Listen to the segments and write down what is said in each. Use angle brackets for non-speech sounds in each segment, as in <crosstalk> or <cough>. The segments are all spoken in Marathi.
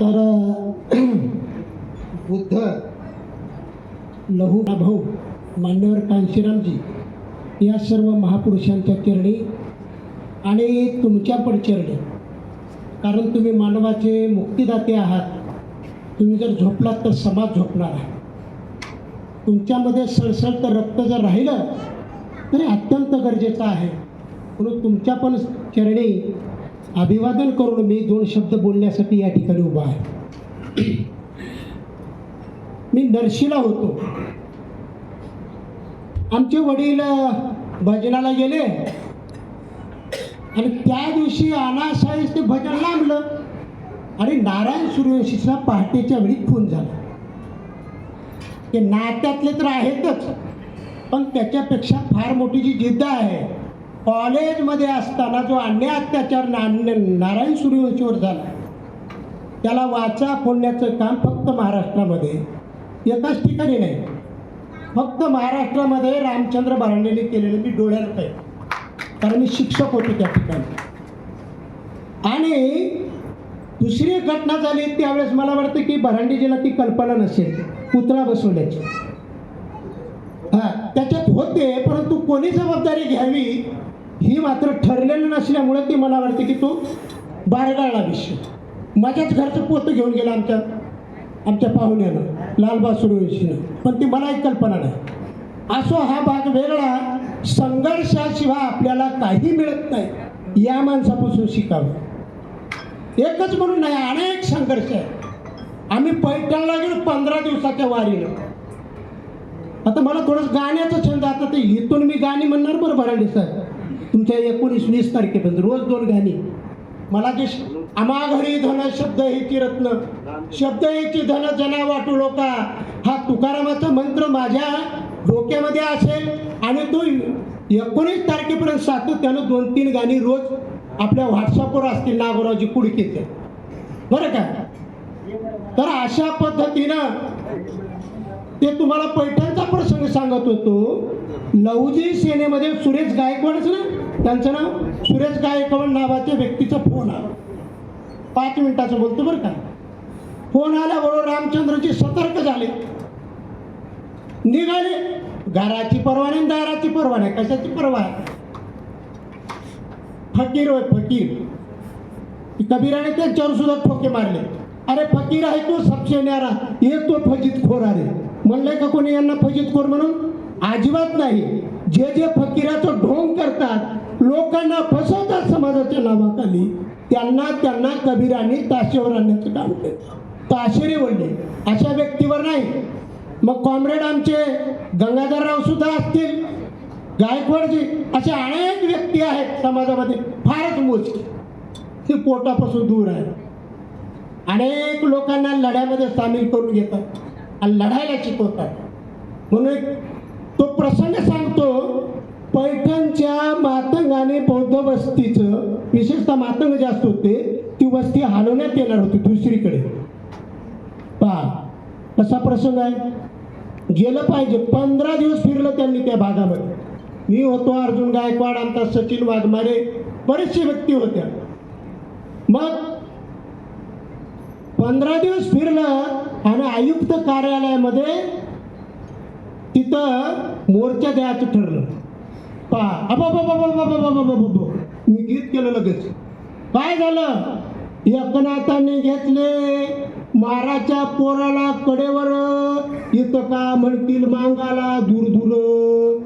तर <clears throat> बुद्ध लहू भाऊ मान्यवर कांशीरामजी या सर्व महापुरुषांच्या चरणी आणि तुमच्या पण चरणी. कारण तुम्ही मानवाचे मुक्तिदाते आहात. तुम्ही जर झोपलात तर समाज झोपणार आहे. तुमच्यामध्ये सळसळतं रक्त जर राहिलं तरी अत्यंत गरजेचं आहे. म्हणून तुमच्या पण चरणी अभिवादन करून मी दोन शब्द बोलण्यासाठी या ठिकाणी उभा आहे. मी नरशीला होतो. आमचे वडील भजनाला गेले. आणि त्या दिवशी अनाशाळीच ते भजन लांबलं आणि नारायण सूर्यवंशीचा पहाटेच्या वेळी खून झाला. ते नात्यातले तर आहेतच पण त्याच्यापेक्षा फार मोठी जी जिद्द आहे कॉलेजमध्ये असताना जो अन्याय अत्याचार ना नारायण सूर्यवंशीवर झाला त्याला वाचा फोडण्याचं काम फक्त महाराष्ट्रामध्ये एकाच ठिकाणी नाही. फक्त महाराष्ट्रामध्ये रामचंद्र बारांडेने केलेलं मी डोळ्यात आहे कारण मी शिक्षक होतो त्या ठिकाणी. आणि दुसरी घटना झाली त्यावेळेस मला वाटतं की भरांडेजीला ती कल्पना नसेल पुतळा बसवण्याची. हा त्याच्यात होते परंतु कोणी जबाबदारी घ्यावी ही मात्र ठरलेलं नसल्यामुळे ती मला वाटते की तो बारगाळला विषय माझ्याच घरचं पोतं घेऊन गेलं आमच्या आमच्या पाहुण्यानं लालबा सुरवेशीनं. पण ती मला एक कल्पना नाही. असो हा भाग वेगळा संघर्षाशिवाय आपल्याला काही मिळत नाही या माणसापासून शिकावं. एकच म्हणून नाही अनेक संघर्ष आहे आम्ही पैठणला गेलो पंधरा दिवसाच्या वारीनं. आता मला थोडंसं गाण्याचा छंद आता ते इथून मी गाणी म्हणणार बरं भरांडे साहेब. तुमच्या एकोणीस वीस तारखेपर्यंत रोज दोन गाणी मला जे अमाघरी धन शब्द हेची रत्न? शब्द हेची धन जना वाटू लोका? हा तुकारामाचा मंत्र माझ्या डोक्यामध्ये असेल आणि तो एकोणीस तारखेपर्यंत सातत्यानं दोन तीन गाणी रोज आपल्या व्हॉट्सअपवर असतील नागोरावजी कुडकीचे. बरं का? तर अशा पद्धतीनं ते तुम्हाला पैठणचा प्रसंग सांगत होतो. लहुजी सेनेमध्ये सुरेश गायकवाडच ना? त्यांचं नाव सुरेश गायकवाड नावाच्या व्यक्तीचा फोन आला. पाच मिनिटाचं बोलतो बरं का. फोन आल्याबरोबर रामचंद्रजी सतर्क झाले. निघाले. घराची परवाने दाराची परवाने कशाची परवा? फकीर होय फकीर. कबीराने त्यांच्यावर सुद्धा ठोके मारले. अरे फकीर आहे तो सबसे न्यारा ये तो फजित खोर अरे. म्हणलंय का कोणी यांना फजित खोर म्हणून? अजिबात नाही. जे जे फकीराचं ढोंग करतात लोकांना फसवतात समाजाच्या नावाखाली त्यांना त्यांना कबीराने ताशेवर आणण्याचं काम केलं. ताशेरे बोलले अशा व्यक्तीवर नाही. मग कॉम्रेड आमचे गंगाधरराव सुद्धा असतील गायकवाडजी असे अनेक व्यक्ती आहेत समाजामध्ये फारच मोजके. ते पोटापासून दूर आहे अनेक लोकांना लढ्यामध्ये सामील करून घेतात आणि लढायला शिकवतात. म्हणून एक तो प्रसंग सांगतो वस्तीचं विशेषतः मातंग जास्त होते ती वस्ती हलवण्यात येणार होती दुसरीकडे. पहा कसा प्रसंग आहे? गेलं पाहिजे. पंधरा दिवस फिरलं त्यांनी त्या भागामध्ये. मी होतो अर्जुन गायकवाड आमचा सचिन वाघमारे बरेचसे व्यक्ती होत्या. मग पंधरा दिवस फिरलं आणि आयुक्त कार्यालयामध्ये तिथं मोर्चा द्यायचं ठरलं. पहा अबा बाबा बाबा बाबा बाबा मी गीत केलं लगेच. काय झालं? एकनाथाने घेतले माराच्या पोराला कडेवर. इथं का म्हणतील मांगाला दूर दूर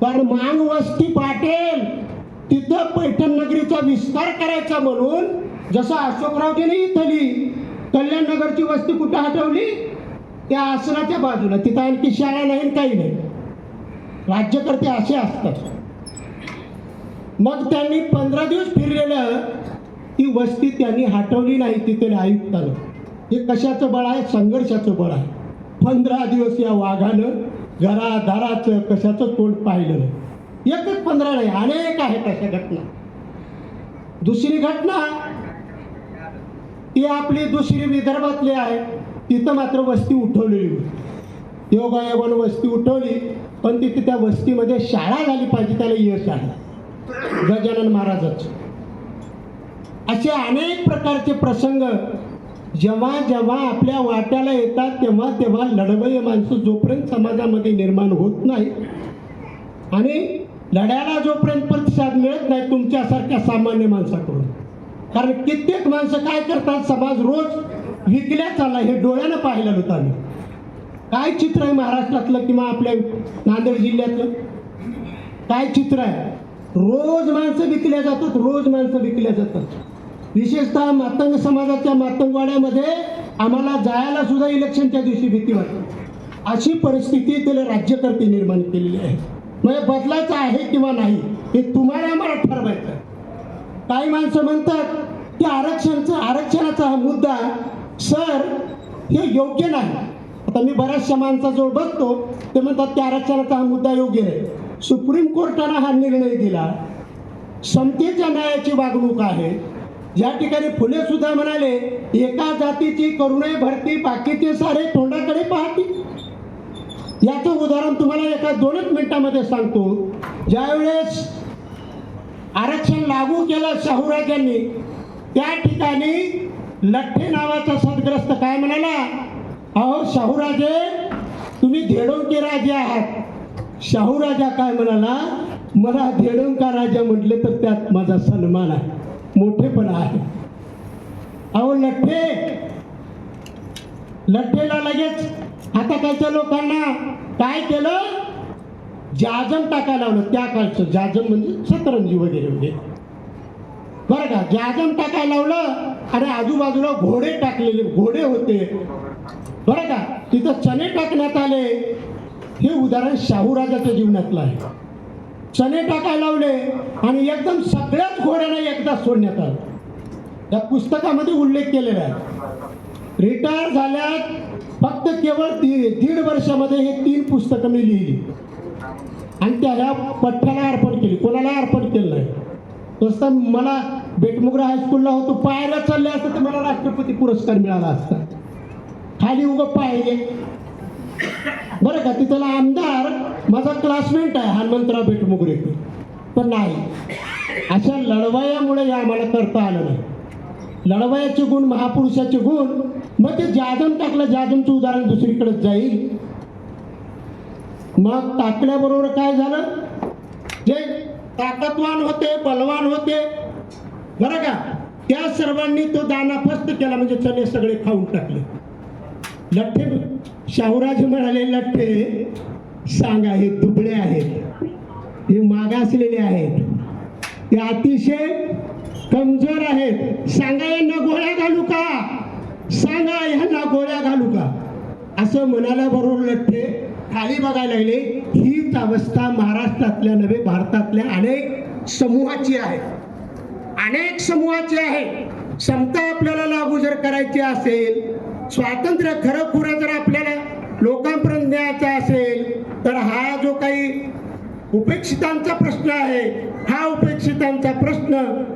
कारण मांग वस्ती पाटेल तिथं पैठण नगरीचा विस्तार करायचा म्हणून जसं अशोकरावजीने इथली कल्याण नगरची वस्ती कुठं हटवली? त्या आसनाच्या बाजूला. तिथं आणखी शाळा नाही काही नाही. राज्यकर्ते असे असतात. मग त्यांनी पंधरा दिवस फिरलेलं ती वस्ती त्यांनी हटवली नाही तिथे आयुक्तानं हे कशाचं बळ आहे? संघर्षाचं बळ आहे. पंधरा दिवस या वाघानं घरादाराचं कशाचं तोंड पाहिलं नाही. एकच पंधरा नाही अनेक आहेत अशा घटना. दुसरी घटना ती आपली दुसरी विदर्भातली आहे. तिथं मात्र वस्ती उठवलेली होती. योगायोगानं वस्ती उठवली पण तिथे त्या वस्तीमध्ये शाळा झाली पाहिजे त्याला यश आहे गजानन महाराजाचं. असे अनेक प्रकारचे प्रसंग जेव्हा जेव्हा आपल्या वाट्याला येतात तेव्हा तेव्हा लढवय माणसं जोपर्यंत समाजामध्ये निर्माण होत नाही आणि लढ्याला जोपर्यंत प्रतिसाद मिळत नाही तुमच्यासारख्या सामान्य माणसाकडून. कारण कित्येक माणसं काय करतात समाज रोज विकल्या चालला हे डोळ्यानं पाहिलं होतं आम्ही. काय चित्र आहे महाराष्ट्रातलं किंवा आपल्या नांदेड जिल्ह्यातलं? काय चित्र आहे? रोज माणसं विकल्या जातात रोज माणसं विकल्या जातात. विशेषतः मातंग समाजाच्या मातंगवाड्यामध्ये आम्हाला जायला सुद्धा इलेक्शनच्या दिवशी भीती वाटते. अशी परिस्थिती त्याला राज्यकर्ते निर्माण केलेली आहे. म्हणजे बदलायचं आहे किंवा नाही हे तुम्हाला आम्हाला ठरवायचं काही माणसं म्हणतात की आरक्षणचं आरक्षणाचा हा मुद्दा सर हे योग्य नाही. आता मी बऱ्याचशा माणसाजवळ बघतो ते म्हणतात की आरक्षणाचा हा मुद्दा योग्य नाही. सुप्रीम कोर्टानं हा निर्णय दिला. समतेच्या न्यायाची वागणूक आहे. या ठिकाणी फुले सुद्धा म्हणाले एका जातीची करुणे भरती बाकीचे सारे तोंडाकडे पाहतील याचं उदाहरण तुम्हाला एका दोनच मिनिटामध्ये सांगतो. ज्यावेळेस आरक्षण लागू केलं शाहूराजांनी त्या ठिकाणी लठ्ठे नावाचा सदग्रस्त काय म्हणाला? अहो शाहूराजे तुम्ही धेडोंके राजे आहात. शाहू राजा काय म्हणाला मला धेडंका राजा म्हटले तर त्यात माझा सन्मान आहे मोठेपणा आहे. अहो लठ्ठे! लठ्ठेला लगेच आता कालच्या लोकांना काय केलं? जाजम टाकायला लावलं. त्या काळचं जाजम म्हणजे सतरंजी वगैरे वगैरे बरं का? जाजम टाकायला लावलं आणि आजूबाजूला घोडे टाकलेले घोडे होते. बरं का? तिथं चणे टाकण्यात आले. हे उदाहरण शाहूराजाच्या जीवनातलं आहे. चणे टाकायला लावले आणि एकदम सगळ्याच घोड्यांना एकदा सोडण्यात आलं. या पुस्तकामध्ये उल्लेख केलेला आहे. रिटायर झाल्यात फक्त केवळ ती दीड वर्षामध्ये हे तीन पुस्तकं मी लिहिली. आणि त्या ह्या पठ्ठ्याला अर्पण केली. कोणाला अर्पण केलं नाही? तसं मला बेटमुगरा हायस्कूलला होतो पायऱ्या चालले असतं तर मला राष्ट्रपती पुरस्कार मिळाला असता. खाली उगं पाहिले बरं का तिथला आमदार माझा क्लासमेट आहे हनुमंतराव बेटमुगरेकर पण नाही. अशा लढवयामुळे हे आम्हाला करता आलं नाही. लढवयाचे गुण महापुरुषाचे गुण मग ते जादम टाकलं जादमचं उदाहरण दुसरीकडे जाईल. मग टाकल्याबरोबर काय झालं? जे ताकदवान होते बलवान होते बरं का त्या सर्वांनी तो दाना फस्त केला म्हणजे चणे सगळे खाऊन टाकले. लठ्ठे शाहूराज म्हणाले लठ्ठे सांगा हे दुबळे आहेत. हे मागासलेले आहेत. ते अतिशय कमजोर आहेत. सांगा यांना गोळ्या घालू का? सांगा यांना गोळ्या घालू का? असं म्हणाल्याबरोबर लठ्ठे. खाली बघायला लागले हीच अवस्था महाराष्ट्रातल्या नव्हे भारतातल्या अनेक समूहाची आहे. अनेक समूहाची आहे. समता आपल्याला लागू जर करायची असेल स्वातंत्र्य खरं खुरं जर आपल्या लोकांपर्यंत न्यायचा असेल तर हा जो काही उपेक्षितांचा प्रश्न आहे हा उपेक्षितांचा प्रश्न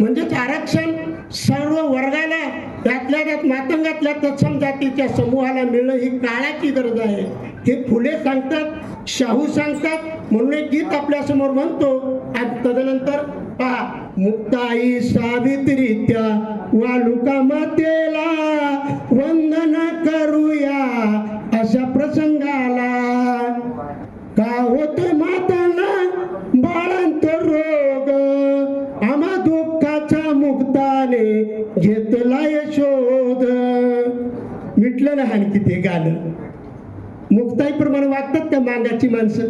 म्हणजेच आरक्षण सर्व वर्गाला त्यातल्या त्यात मातंगातल्या तत्सम जातीच्या समूहाला मिळणं ही काळाची गरज आहे. हे फुले सांगतात शाहू सांगतात म्हणून एक गीत आपल्यासमोर म्हणतो. आणि तदनंतर पहा मुक्ताई सावित्रित्या वालुका मातेला वंदन करूया. अशा प्रसंगाला. का होत मातांना बाळांत रोग? आम्हा दुःखाच्या मुक्ताने घेतला शोध. मिटलं ना आणखी ते गाणं. मुक्ताईप्रमाणे वागतात का मांगाची माणसं.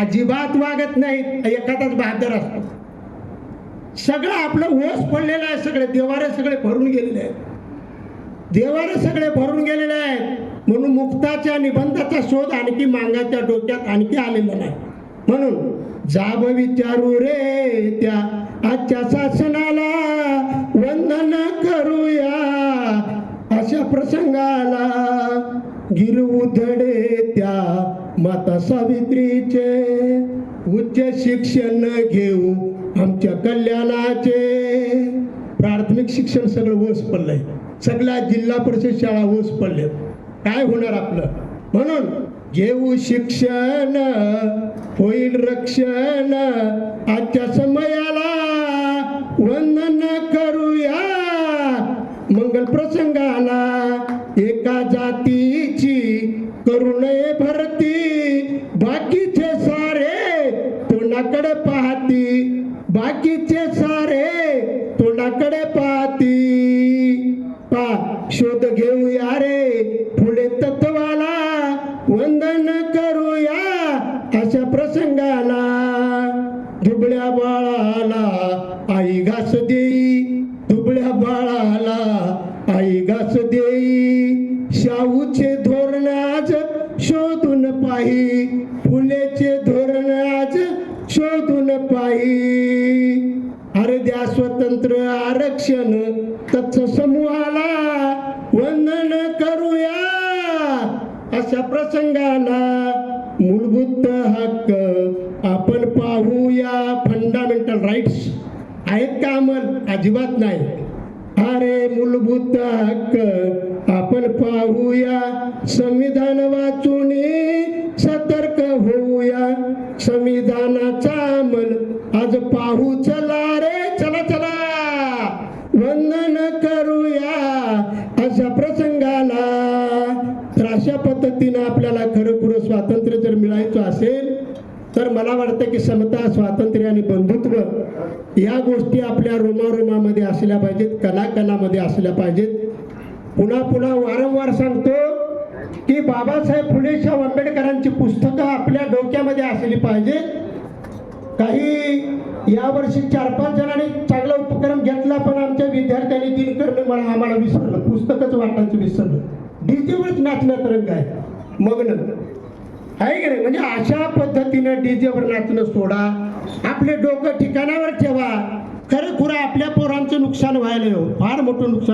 अजिबात वागत नाहीत. एखादाच बहादर असतो. सगळं आपलं ओस पडलेलं आहे सगळे. देवारे सगळे भरून गेलेले आहेत. देवारे सगळे भरून गेलेले आहेत. म्हणून मुक्ताच्या निबंधाचा शोध आणखी मांगाच्या डोक्यात आणखी आलेला नाही. म्हणून जाब विचारू रे त्या आजच्या शासनाला वंदन करूया. अशा प्रसंगाला गिरवू धडे त्या माता सावित्रीचे. उच्च शिक्षण घेऊ आमच्या कल्याणाचे. प्राथमिक शिक्षण सगळं ओस पडलंय. सगळ्या जिल्हा परिषद शाळा ओस पडल्या काय होणार आपलं? म्हणून घेऊ शिक्षण होईल रक्षण आजच्या समयाला वंदन करूया. मंगल प्रसंगाला एका जातीची करुणे भरती. बाकीचे सारे तोंडाकडे पाहती. बाकीचे सारे तोंडाकडे बाळाला आई देई शाहूचे धोरण आज शोधून पाही. फुलेचे धोरण आज शोधून पाही. अर्ध्या स्वतंत्र आरक्षण तत्स समूहाला वंदन करूया. अशा प्रसंगाला मूलभूत हक्क आपण पाहूया. फंडामेंटल राईट्स आहेत का अमल? अजिबात नाही. अरे मूलभूत हक्क आपण पाहूया. संविधान वाचून सतर्क होऊया. संविधानाचा अंमल आज पाहू चला रे. चला चला. वंदन करूया अशा प्रसंगाला. तर अशा पद्धतीनं आपल्याला खरं स्वातंत्र्य जर मिळायचं असेल तर मला वाटतं की समता स्वातंत्र्य आणि बंधुत्व या गोष्टी आपल्या रोमारोमामध्ये असल्या पाहिजेत कणाकणामध्ये असल्या पाहिजेत. पुन्हा पुन्हा वारंवार सांगतो की बाबासाहेब फुले शाहू आंबेडकरांची पुस्तकं आपल्या डोक्यामध्ये असली पाहिजेत काही यावर्षी चार पाच जणांनी चांगला उपक्रम घेतला पण आमच्या विद्यार्थ्यांनी दिनकरणं मला आम्हाला विसरलं. पुस्तकच वाटायचं विसरलं. डीजेवरच नाचण्यात रंग आहे. मग्न. आहे की नाही? म्हणजे अशा पद्धतीनं डीजेवर नाचणं सोडा. आपले डोकं ठिकाणावर ठेवा. खरं खुरं आपल्या पोरांचं नुकसान व्हायला हो फार मोठं नुकसान.